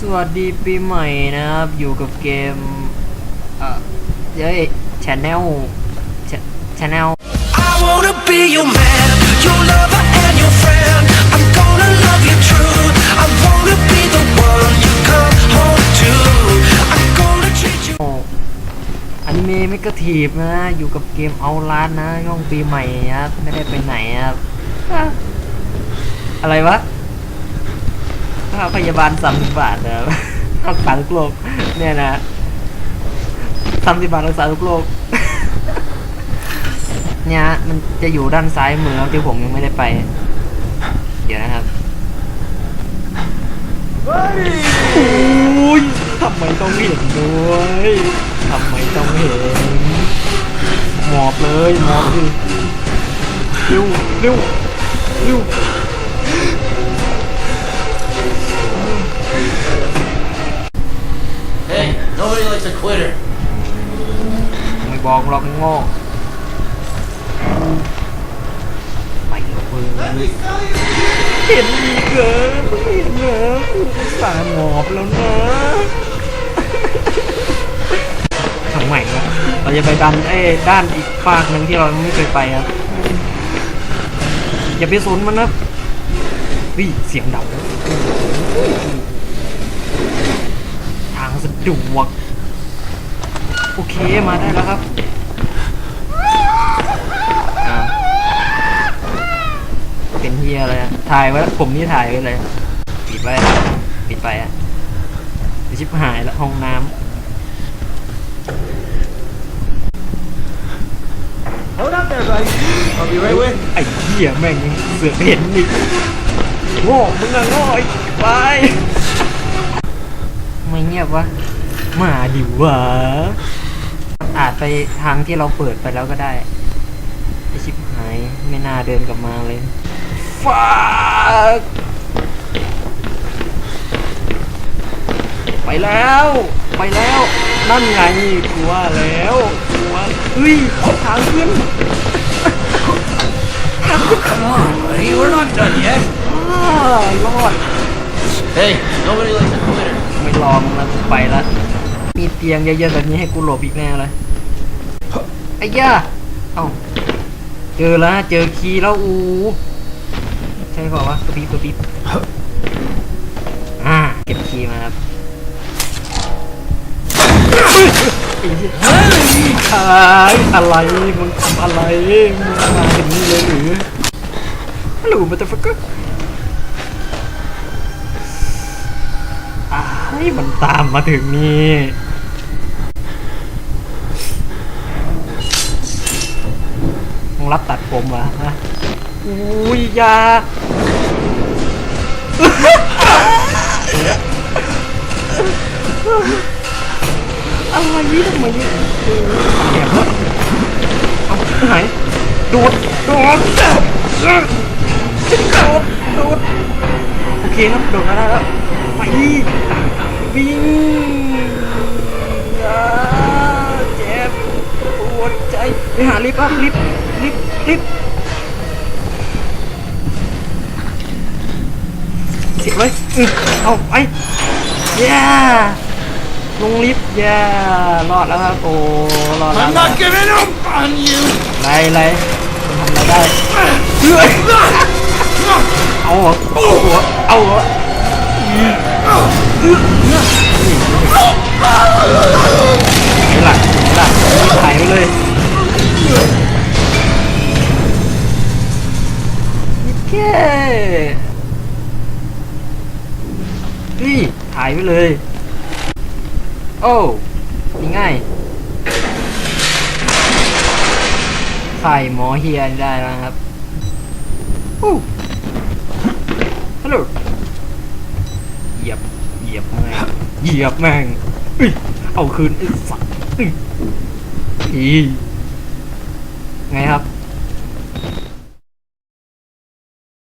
สวัสดีปีใหม่นะครับ อยู่กับเกม เอ่อเย้ยชแนลชแนล I wanna be your man, your lover and your friend. I'm gonna love you true. I wanna be the one you come home to. I'm gonna treat you. อนิเมะไม่กระถีบนะ อยู่กับเกมเอาลาดนะช่วงปีใหม่ครับ ไม่ได้ไปไหนครับอะอะไรวะ ค่าพยาบาลสามสิบบาทนะครับรักษาทุกโรคเนี่ยนะสามสิบบาทรักษาทุกโรคเนี่ยฮะมันจะอยู่ด้านซ้ายมือครับที่ผมยังไม่ได้ไป เดี๋ยวนะครับโอ้ยทำไมต้องเห็นด้วยทำไมต้องเห็น หมอบเลยหมอบดิเร็วเร็วเร็ว nobody likes a quitter. ไม่บอกหรอกโง่ไปเลยเห็นอีเหรอเห็นเหรอกูอุตสาห์หมอบแล้วนะทำไมวะเราจะไปดันไอ้ด้านอีกฝากหนึ่งที่เราไม่เคยไปครับอย่าไปสนมันนะวิ่เสียงดัง ดวก โอเคมาได้แล้วครับอ่าเป็นเฮียอะไรอะถ่ายไว้แล้วผมนี่ถ่ายไว้เลย ปิดไว้ครับปิดไปอะเดี๋ยวชิบหายแล้วห้องน้ Hold up there, buddy. I'll be right with ำไอ้เหี้ยแม่งเสือกเห็นอีกโง่มึงอะโง่ไอ้ไปไม่เงียบวะ มาดิวะอาจไปทางที่เราเปิดไปแล้วก็ได้ไอชิบหายไม่น่าเดินกลับมาเลยฟาดไปแล้ว ไปแล้ว นั่นไงกลัวแล้วกลัวเฮ้ยทางขึ้น Come on, buddy. We're not done yet. อ้ารอด Hey, nobody likes a quitter. ไม่ลองแล้วกูไปละ มีเตียงเยอะๆแบบนี้ให้กูหลบอีกแน่เลยไอ้ย่าเอ้าเจอแล้วเจอคีย์แล้วอูใช่เปล่าวะกระพริบกระพริบอ่าเก็บคีย์มาครับไอ้เหี้ยขายอะไรมึงทำอะไรมึงมาอย่างนี้เลยหรือฮัลโหลมาตฟักกอ้ายมันตามมาถึงนี่ มึงรับตัดผมเหรอฮะอุ้ยยาอะไรนี่ทำไมเนี่ยเออแอบวหายโดดโดดโดดโดดโอเคครับโดดมาแล้วไปวิ่งเจ็บปวดใจไปหาลิฟต์ลิฟต์ ลิฟต์ลิฟต์เสียบเลยอือเอาไปเย้ลงลิฟต์เย้รอดแล้วครับโอ้รอดแล้ว I'm not giving up on you. ไรไรมันทำอะไรได้เฮ้ยเอาเหรอเอาเหรอเอาเหรอไอ้หลักหลักถ่ายไปเลย นี่แค่นี่ถ่ายไปเลย โอ้นี่ง่ายไข่หมอเฮียนได้แล้วครับอู้ฮัลโหลเหยียบ เหยียบแม่งเหยียบแม่งเอาคืนไอ้สัตว์ยอีไงครับ